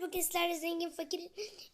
Bugün sizlerle zengin fakir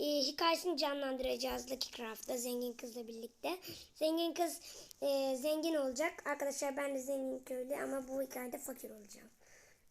e, hikayesini canlandıracağız Lucky Craft'ta zengin kızla birlikte. Zengin kız e, zengin olacak. Arkadaşlar ben de zengin köylü ama bu hikayede fakir olacağım.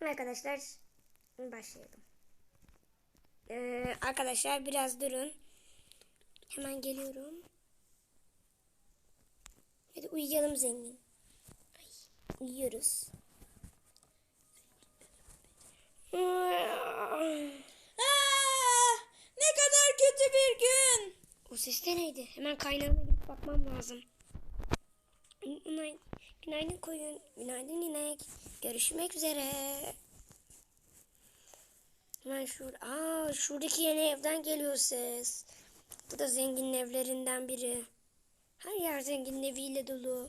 Arkadaşlar başlayalım. E, arkadaşlar biraz durun. Hemen geliyorum. Hadi uyuyalım zengin. Ay, uyuyoruz. Aa, ne kadar kötü bir gün. O ses de neydi? Hemen kaynağına gidip bakmam lazım. Günaydın, koyun. Günaydın inek. Görüşmek üzere. Hemen şurada. Aa, şuradaki yeni evden geliyor ses. Bu da zenginin evlerinden biri. Her yer zenginin eviyle dolu.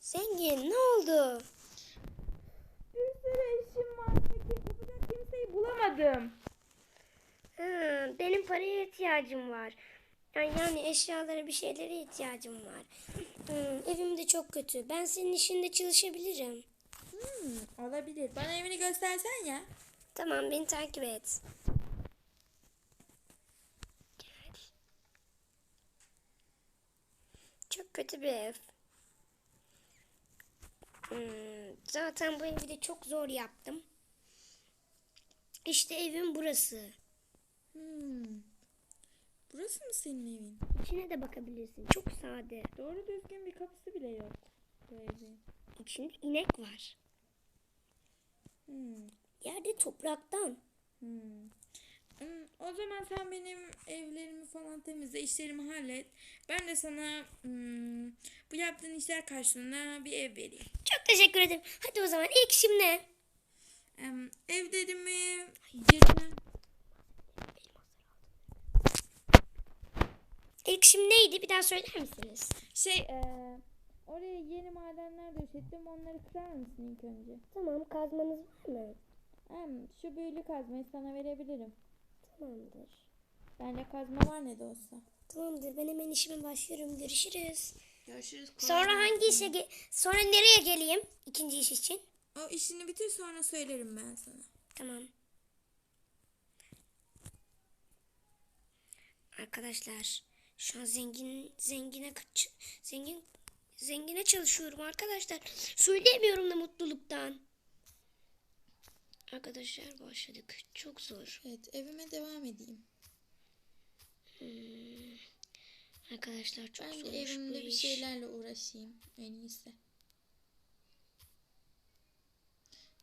Zengin ne oldu? Bir sürü işim var. Yapacak kimseyi bulamadım. Benim paraya ihtiyacım var. Yani, yani eşyalara bir şeylere ihtiyacım var. Hmm, evim de çok kötü. Ben senin işinde çalışabilirim. Hmm, olabilir. Bana evini göstersen ya. Tamam beni takip et. Gel. Çok kötü bir ev. Hmm, zaten bu evi de çok zor yaptım. İşte evim burası. Burası mı senin evin? İçine de bakabilirsin. Çok sade. Doğru düzgün bir kapısı bile yok. Bu evin. İçinde inek var. Hmm. Yerde topraktan. Hmm. Hmm, O zaman sen benim evlerimi falan temizle, işlerimi hallet. Ben de sana hmm, bu yaptığın işler karşılığında bir ev vereyim. Çok teşekkür ederim. Hadi o zaman ilk işim ne? Em, ev dedim mi? Girme. İşim neydi? Bir daha söyler misiniz? Şey, eee, oraya yeni madenler döşettim. Onları kırar mısın ilk önce? Tamam kazmanız var mı? Hem şu büyülü kazmayı sana verebilirim. Tamamdır. Bende kazma var ne de olsa. Tamamdır. Ben hemen işime başlıyorum. Görüşürüz. Görüşürüz. Sonra hangi işe ge- sonra nereye geleyim? İkinci iş için. O işini bitir sonra söylerim ben sana. Tamam. Arkadaşlar şu an zengin zengine zengin zengine çalışıyorum arkadaşlar. Söyleyemiyorum da mutluluktan. Arkadaşlar başladık. Çok zor. Evet evime devam edeyim. Arkadaşlar çok Ben zormuş evimde bir iş. şeylerle uğraşayım en iyisi.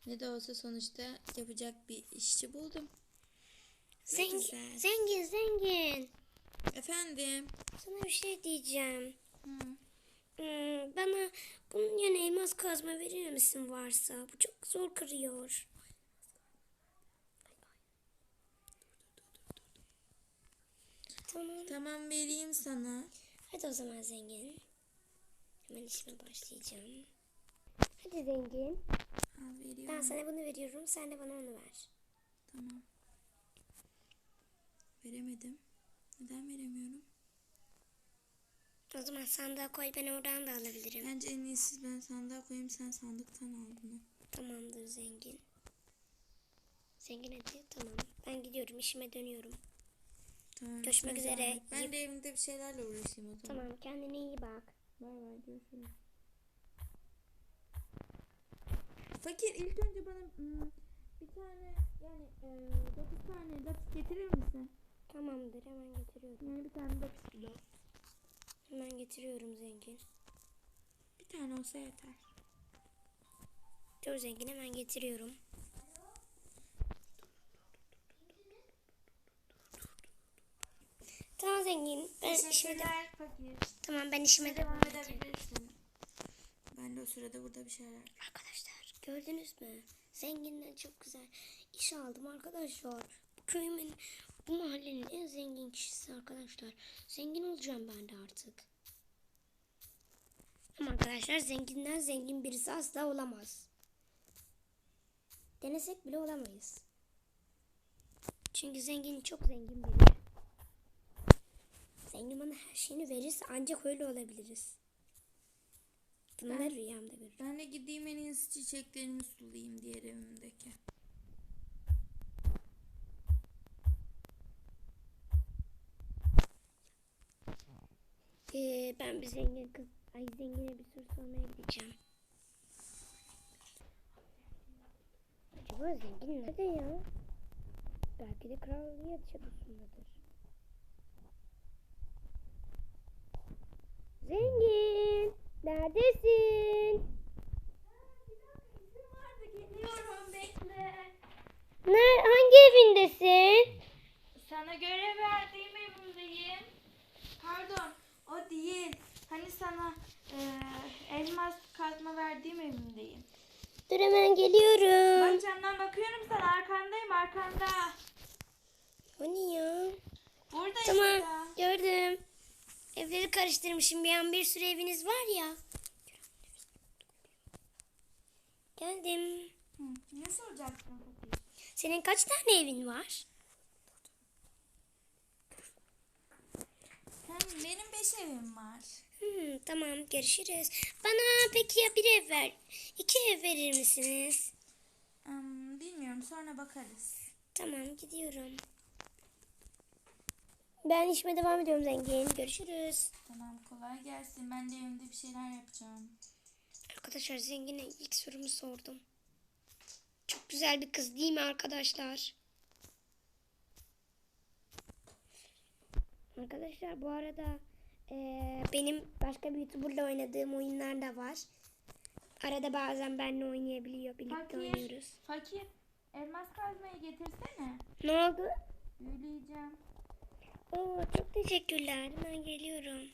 Ne de olsa sonuçta yapacak bir işçi buldum. Zengin, zengin, zengin. Efendim. Sana bir şey diyeceğim. Hı. Hmm, bana bunun yerine elmas kazma verir misin varsa? Bu çok zor kırıyor. Tamam. Tamam vereyim sana. Hadi o zaman zengin. Hemen işime başlayacağım. Hadi zengin. Al veriyorum. Ben sana bunu veriyorum. Sen de bana onu ver. Tamam. Veremedim. Neden veremiyorum? O zaman sandığa koy ben oradan da alabilirim. Bence en iyisi ben sandığa koyayım sen sandıktan al bunu. Tamamdır zengin. Zengin hadi tamam. Ben gidiyorum işime dönüyorum. Tamam. Görüşmek sen üzere. Ben de evimde bir şeylerle uğraşayım o zaman. Tamam kendine iyi bak. Bay bay görüşürüz. Fakir ilk önce bana hmm, bir tane yani e, dokuz tane lapis getirir misin? Tamamdır hemen getiriyorum. Yani bir tane lapis blok. Hemen getiriyorum zengin. Bir tane olsa yeter. Dur zengin hemen getiriyorum. Tamam zengin. Ben işime de... fakir. Tamam ben işime devam edebilirsin. Ben de o sırada burada bir şeyler Arkadaşlar gördünüz mü? Zenginden çok güzel iş aldım arkadaşlar. Bu köyümün, bu mahallenin en zengin kişisi arkadaşlar. Zengin olacağım ben de artık. Ama arkadaşlar zenginden zengin birisi asla olamaz. Denesek bile olamayız. Çünkü zengin çok zengin biri. Zengin bana her şeyini verirse ancak öyle olabiliriz. Bunları rüyamda görürüm. Ben de gideyim en iyisi çiçeklerimi sulayayım diğer evimdeki. Ben bir zengin kız, ay zengine bir soru sormaya gideceğim. Acaba zengin nerede ya? Belki de kraliyet çatısındadır. Zengin, neredesin? geliyorum. Ne, hangi evindesin? Sana görev verdiğim evimdeyim. Pardon o değil. Hani sana eee, elmas kazma verdiğim evimdeyim. Dur hemen geliyorum. Bak camdan bakıyorum sana arkandayım arkanda. O ne ya? Burada Tamam işte. gördüm. Evleri karıştırmışım bir an bir sürü eviniz var ya. Geldim. Hı, ne soracaksın? Senin kaç tane evin var? Hem benim beş evim var. Hmm, tamam görüşürüz. Bana peki ya bir ev ver. İki ev verir misiniz? Hmm, bilmiyorum sonra bakarız. Tamam gidiyorum. Ben işime devam ediyorum zengin. Görüşürüz. Tamam kolay gelsin. Ben de evimde bir şeyler yapacağım. Arkadaşlar zengine ilk sorumu sordum. Çok güzel bir kız değil mi arkadaşlar? Arkadaşlar bu arada eee, benim başka bir YouTuber'la oynadığım oyunlar da var. Arada bazen benimle oynayabiliyor. Birlikte Fakir. oynuyoruz. Fakir. Elmas kazmayı getirsene. Ne oldu? Büyüleyeceğim. Oo, çok teşekkürler. Ben geliyorum.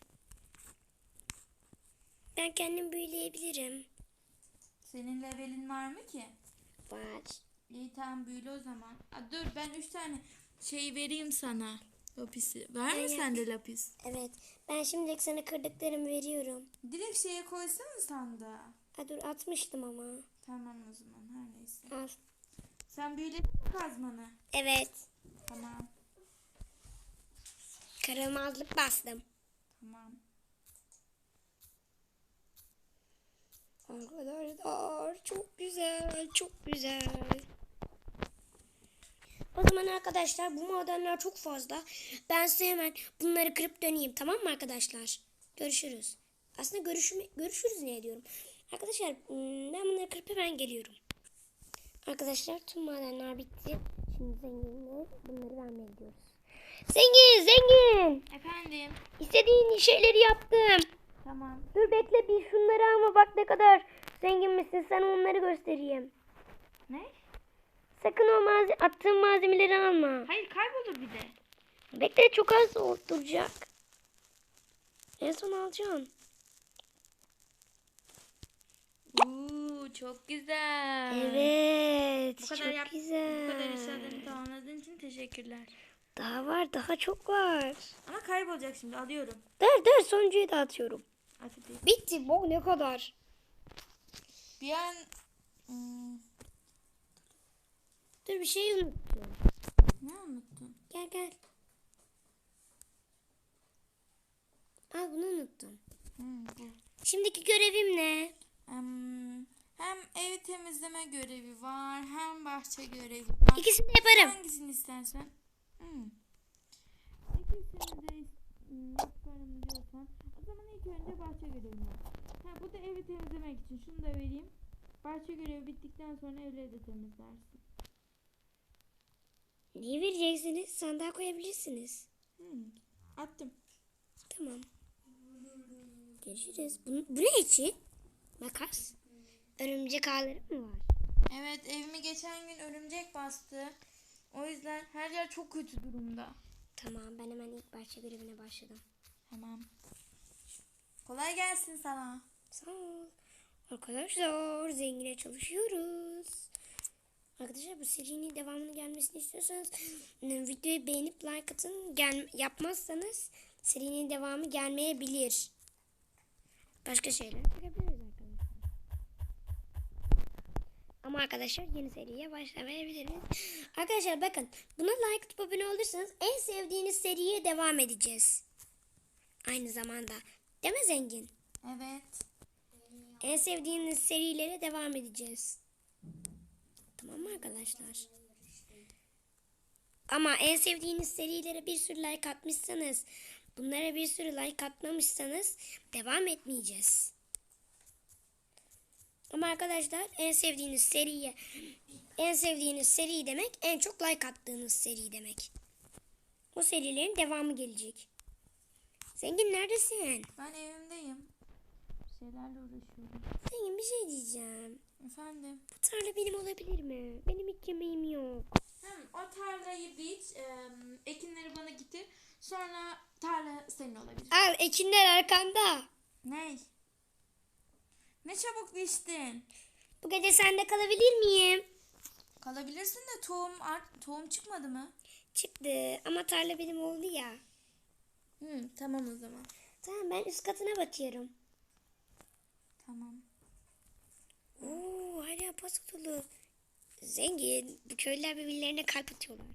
Ben kendim büyüleyebilirim. Senin levelin var mı ki? Var. İyi tamam büyüle o zaman. Aa, dur ben üç tane şey vereyim sana. Lapisi. Mı Ben sende lapis? Evet. Ben şimdilik sana kırdıklarımı veriyorum. Direkt şeye koysana sandığa. Ha, dur atmıştım ama. Tamam o zaman her neyse. Al. Sen büyüledin mi kazmanı? Evet. Tamam. Kırılmazlık bastım. Tamam. Arkadaşlar çok güzel, çok güzel. O zaman arkadaşlar bu madenler çok fazla. Ben size hemen bunları kırıp döneyim tamam mı arkadaşlar? Görüşürüz. Aslında görüşme, görüşürüz ne diyorum. Arkadaşlar hmm, ben bunları kırıp hemen geliyorum. Arkadaşlar tüm madenler bitti. Şimdi zenginle bunları vermeye gidiyoruz. Zengin, zengin. Efendim. İstediğin şeyleri yaptım. Tamam. Dur bekle bir şunları alma bak ne kadar zengin misin sana onları göstereyim. Ne? Sakın o malze attığım malzemeleri alma. Hayır kaybolur bir de. Bekle çok az duracak. En son alacağım. Uuu çok güzel. Evet Bu kadar çok yap- güzel. Bu kadar eşyalarını tamamladığın için teşekkürler. Daha var daha çok var. Ama kaybolacak şimdi alıyorum. Dur dur sonuncuyu da atıyorum. At. Bitti bu ne kadar. Bir an... Hmm, Dur bir şey unuttum. ne unuttun? Gel gel. Al bunu unuttum. Hmm, bu. Şimdiki görevim ne? Em, hem ev temizleme görevi var hem bahçe görevi var. İkisini de yaparım. Hangisini istersen. Hmm. İkisini de hmm, yaparım diyorsan o zaman ilk önce bahçe görevini yap. Ha, bu da evi temizlemek için. Şunu da vereyim. Bahçe görevi bittikten sonra evleri de temizlersin. Niye vereceksiniz? Sandığa koyabilirsiniz. Hmm. Attım. Tamam. Görüşürüz. Bu, bu ne için? Makas. Örümcek ağları mı var? Evet evimi geçen gün örümcek bastı. O yüzden her yer çok kötü durumda. Tamam ben hemen ilk bahçe görevine başladım. Tamam. Kolay gelsin sana. Sağ ol. Arkadaşlar zengine çalışıyoruz. Arkadaşlar bu serinin devamını gelmesini istiyorsanız ıı, videoyu beğenip like atın. Gel, yapmazsanız serinin devamı gelmeyebilir. Başka şeyler yapabiliriz arkadaşlar. Ama arkadaşlar yeni seriye başlamayabiliriz. Arkadaşlar bakın buna like atıp abone olursanız en sevdiğiniz seriye devam edeceğiz. Aynı zamanda. Değil mi zengin? Evet. En sevdiğiniz serilere devam edeceğiz. Tamam mı arkadaşlar? Ama en sevdiğiniz serilere bir sürü like atmışsanız bunlara bir sürü like atmamışsanız devam etmeyeceğiz. Ama arkadaşlar en sevdiğiniz seriye en sevdiğiniz seri demek en çok like attığınız seri demek. O serilerin devamı gelecek. Zengin neredesin? Ben evimdeyim. Bir şeylerle uğraşıyorum. Zengin bir şey diyeceğim. Efendim? Bu tarla benim olabilir mi? Benim hiç yemeğim yok. Hem o tarlayı biç, e, ekinleri bana getir. Sonra tarla senin olabilir. Al ekinler arkanda. Ney? Ne çabuk biçtin. Bu gece sende kalabilir miyim? Kalabilirsin de tohum art, tohum çıkmadı mı? Çıktı ama tarla benim oldu ya. Hı, tamam o zaman. Tamam ben üst katına bakıyorum. Tamam. Oo hala pasta dolu. Zengin. Bu köylüler birbirlerine kalp atıyorlar.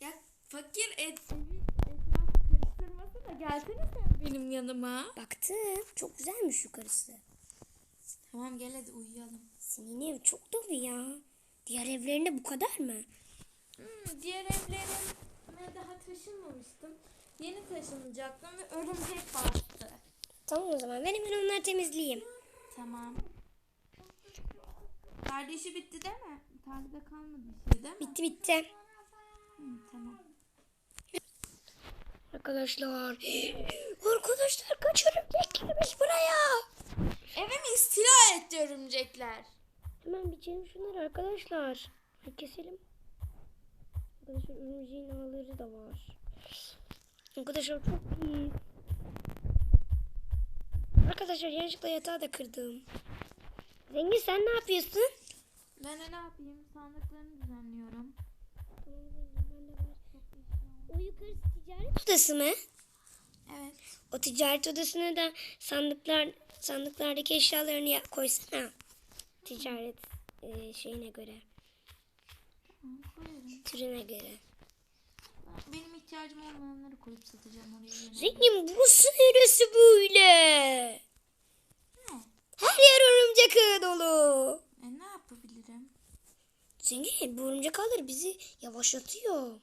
Ya fakir et, evi etraf karıştırması da gelsene sen benim yanıma. Baktım. Çok güzelmiş yukarısı. Tamam gel hadi uyuyalım. Senin ev çok dolu ya. Diğer evlerinde bu kadar mı? Hmm, diğer evlerime daha taşınmamıştım. Yeni taşınacaktım ve örümcek bastı. Tamam o zaman ben hemen onları temizleyeyim. Tamam. Kardeşi bitti değil mi? Tarlada kalmadı bir şey değil mi? Bitti bitti. Hı, tamam. Arkadaşlar. Arkadaşlar kaç örümcek girmiş buraya. Evimi istila etti örümcekler. Hemen biçelim şunları arkadaşlar. Hadi keselim. Arkadaşlar örümceğin ağları da var. Arkadaşlar çok iyi. Arkadaşlar yanlışlıkla yatağı da kırdım. Zengin sen ne yapıyorsun? Ben ne yapayım? Sandıklarını düzenliyorum. O yukarısı ticaret odası mı? Evet. O ticaret odasına da sandıklar sandıklardaki eşyalarını ya- koysana. Ticaret e, şeyine göre, Tamam, koyarım. türüne göre. Benim ihtiyacım olmayanları koyup satacağım oraya. Zengin burası neresi böyle? Örümcek dolu. E, ne yapabilirim? Zengin bu örümcek ağları bizi yavaşlatıyor.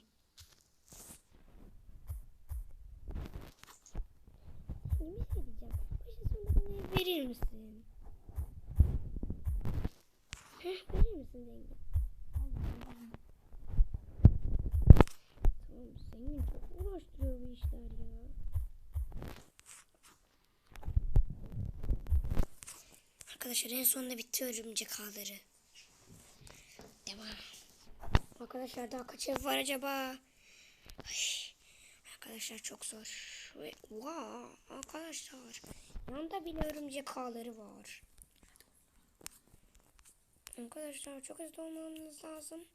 Şey diyeceğim. Başın sonunda bana verir misin? Heh, verir misin zengin? Tamam zengin çok uğraştırıyor bu işler ya. Arkadaşlar en sonunda bitti örümcek ağları. Devam. Arkadaşlar daha kaç ev var acaba? Ay, arkadaşlar çok zor. Ve wow, arkadaşlar yanında bile örümcek ağları var. Arkadaşlar çok hızlı olmamız lazım.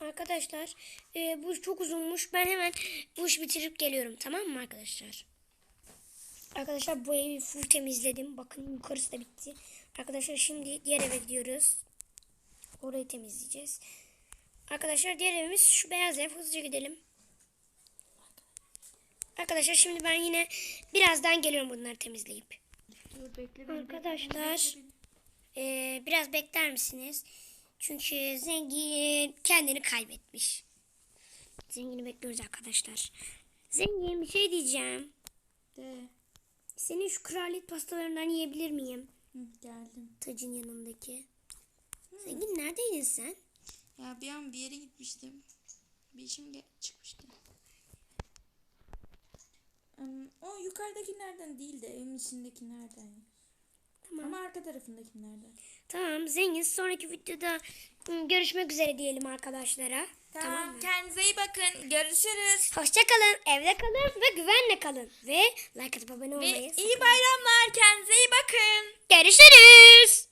Arkadaşlar e, bu çok uzunmuş. Ben hemen bu işi bitirip geliyorum. Tamam mı arkadaşlar? Arkadaşlar bu evi full temizledim. Bakın yukarısı da bitti. Arkadaşlar şimdi diğer eve gidiyoruz. Orayı temizleyeceğiz. Arkadaşlar diğer evimiz şu beyaz ev. Hızlıca gidelim. Arkadaşlar şimdi ben yine birazdan geliyorum bunları temizleyip. Dur bekle. Arkadaşlar. bekle beni. Ee, biraz bekler misiniz? Çünkü zengin kendini kaybetmiş. Zengini bekliyoruz arkadaşlar. Zengin bir şey diyeceğim. De. Senin şu kraliyet pastalarından yiyebilir miyim? Hı, geldim. Tacın yanındaki. Zengin neredeydin sen? Ya bir an bir yere gitmiştim. Bir işim çıkmıştı. Hmm, o yukarıdakilerden değil de evin içindekilerden. Tamam. Ama arka tarafındakilerden. Tamam zengin sonraki videoda ım, görüşmek üzere diyelim arkadaşlara. Tamam, mı? Kendinize iyi bakın. Görüşürüz. Hoşça kalın, evde kalın ve güvenle kalın. Ve like atıp abone Ve olmayı iyi sakın- bayramlar. Kendinize iyi bakın. Görüşürüz.